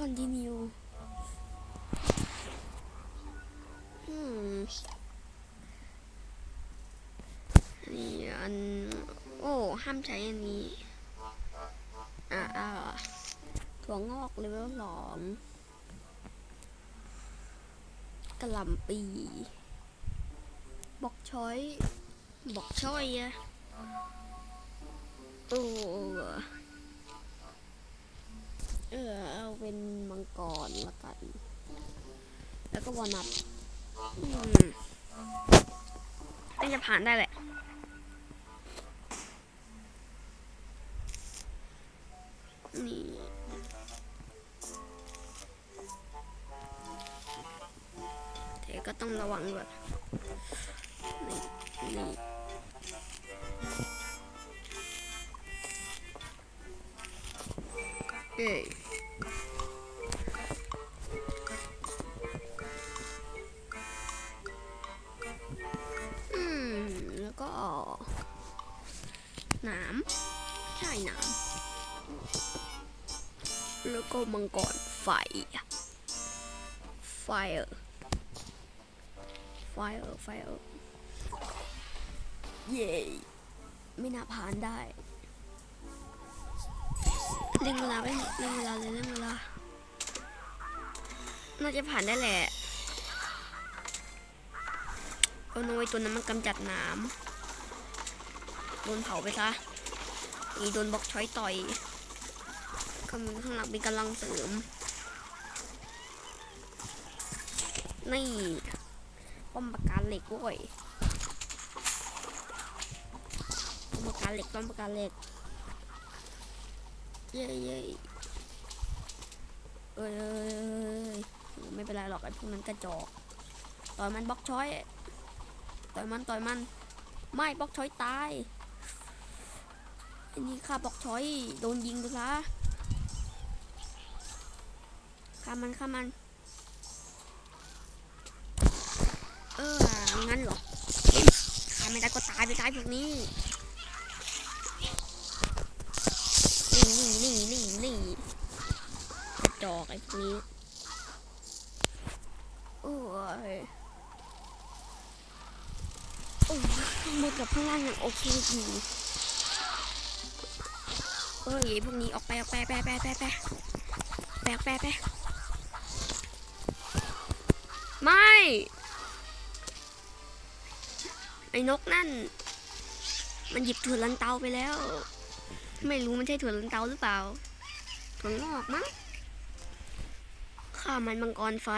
continue อืมนี่อัน โอ้ ห้ามใช้อันนี้ อ่าอ่าถั่วงอกเลเวลสองกระหล่ำปี บอกช้อย บอกช้อยอะโอ้ เออเอาเป็นมังกรละกัน แล้วก็วอนัทอืมน่าจะผ่านได้แหละนี่แต่ก็ต้องระวังด้วยนี่นี่เอ้ หนาม ใช่หนาม แล้วก็มังกรไฟ fire fire fire เย้ไม่น่าผ่านได้เร่งเวลาไว้เร่งเวลาเลยเร่งเวลา น่าจะผ่านได้แหละก็น้อยตัวนั้นมันกำจัดน้ำ โดนเผาไปซะอีโดนบล็อกช้อยต่อยข้างข้างหลังเป็นกำลังเสริมนี่ป้อมปาการเหล็กด้วยป้อมปราการเหล็กป้อมปาการเหล็กเย้เย้เยเอ้ยเอ้ยเอ้ยไม่เป็นไรหรอกไอ้พวกนั้นกระจอกต่อยมันบล็อกช้อย ต่อยมันต่อยมัน ไม่บล็อกช้อยตาย อันนี้ข้าบอกช้อยโดนยิงไปซะฆ่ามันฆ่ามัน เออ งั้นเหรอฆ่าไม่ได้ก็ตายไปตายพวกนี้นี่นี่นี่นี่นี่จอกไอ้พวกนี้โอ้ยโอ้ยข้างบนกับข้างล่างโอเคอยู่ เอ้ยพวกนี้ออกไปออกไปไปไปไปไปไปไปไปไม่ไอ้นกนั่น มันหยิบถั่วลันเตาไปแล้ว ไม่รู้มันใช่ถั่วลันเตาหรือเปล่าถั่วงอกมั้งข้ามันมังกรไฟ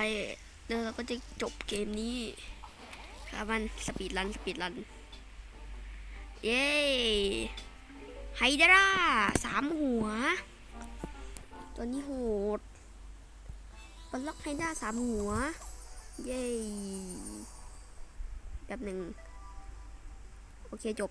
แล้วเราก็จะจบเกมนี้ข้ามันสปีดรันสปีดรัน เย้ ไฮดราสามหัว ตัวนี้โหดปลล็อกไฮดราสามหัว เย้แบบหนึ่งโอเคจบ